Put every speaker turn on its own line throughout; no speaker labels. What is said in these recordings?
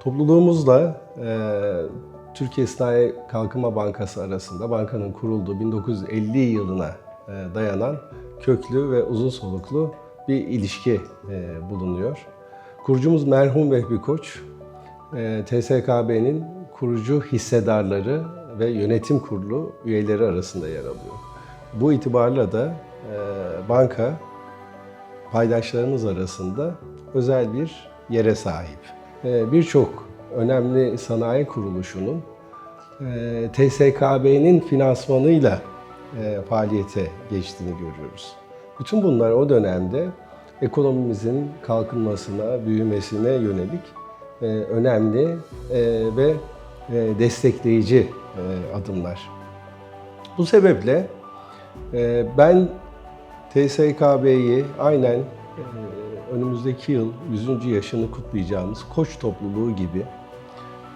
Topluluğumuzla e, Türkiye Sanayi Kalkınma Bankası arasında bankanın kurulduğu 1950 yılına e, dayanan köklü ve uzun soluklu bir ilişki e, bulunuyor. Kurucumuz merhum Vehbi Koç, e, TSKB'nin kurucu hissedarları ve yönetim kurulu üyeleri arasında yer alıyor. Bu itibarla da e, banka paydaşlarımız arasında özel bir yere sahip. Ee, Birçok önemli sanayi kuruluşunun e, TSKB'nin finansmanıyla e, faaliyete geçtiğini görüyoruz. Bütün bunlar o dönemde ekonomimizin kalkınmasına, büyümesine yönelik e, önemli ve destekleyici adımlar. Bu sebeple ben TSKB'yi aynen önümüzdeki yıl 100. yaşını kutlayacağımız Koç topluluğu gibi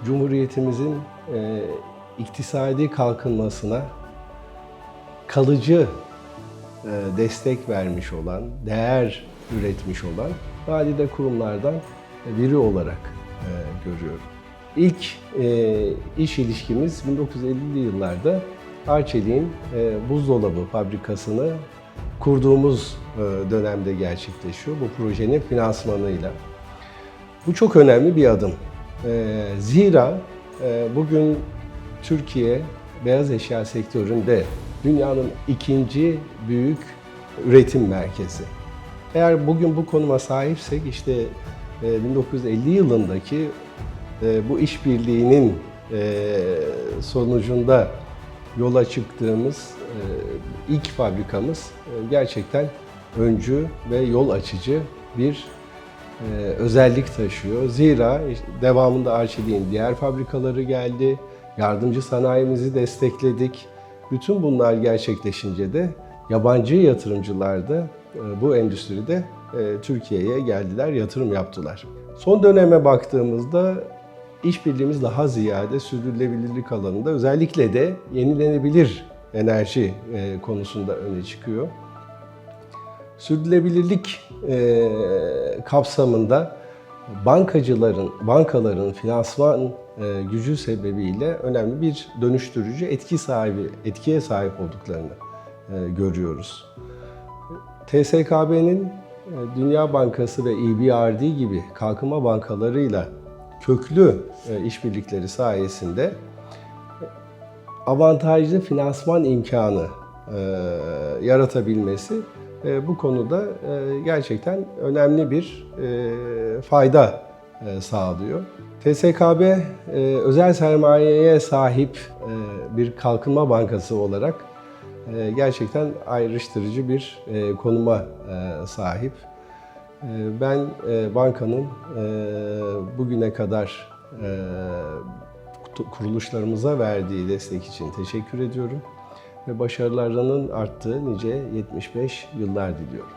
Cumhuriyetimizin e, iktisadi kalkınmasına kalıcı e, destek vermiş olan, değer üretmiş olan nadide kurumlardan biri olarak e, görüyorum. İlk e, iş ilişkimiz 1950'li yıllarda Arçelik'in e, buzdolabı fabrikasını kurduğumuz e, dönemde gerçekleşiyor bu projenin finansmanıyla. Bu çok önemli bir adım. E, Zira e, bugün Türkiye beyaz eşya sektöründe dünyanın ikinci büyük üretim merkezi. Eğer bugün bu konuma sahipsek işte e, 1950 yılındaki bu işbirliğinin sonucunda yola çıktığımız e, ilk fabrikamız e, gerçekten öncü ve yol açıcı bir e, özellik taşıyor. Zira devamında Arçelik'in diğer fabrikaları geldi, yardımcı sanayimizi destekledik. Bütün bunlar gerçekleşince de yabancı yatırımcılar da bu endüstride Türkiye'ye geldiler, yatırım yaptılar. Son döneme baktığımızda işbirliğimiz daha ziyade sürdürülebilirlik alanında özellikle de yenilenebilir enerji e, konusunda öne çıkıyor. Sürdürülebilirlik e, kapsamında bankacıların, bankaların finansman e, gücü sebebiyle önemli bir dönüştürücü etki sahibi, etkiye sahip olduklarını görüyoruz. TSKB'nin Dünya Bankası ve EBRD gibi kalkınma bankalarıyla köklü e, işbirlikleri sayesinde avantajlı finansman imkanı e, yaratabilmesi e, bu konuda gerçekten önemli bir fayda sağlıyor. TSKB özel sermayeye sahip bir kalkınma bankası olarak gerçekten ayrıştırıcı bir konuma sahip. E, Ben e, bankanın e, bugüne kadar e, kuruluşlarımıza verdiği destek için teşekkür ediyorum ve başarılarının arttığı nice 75 yıllar diliyorum.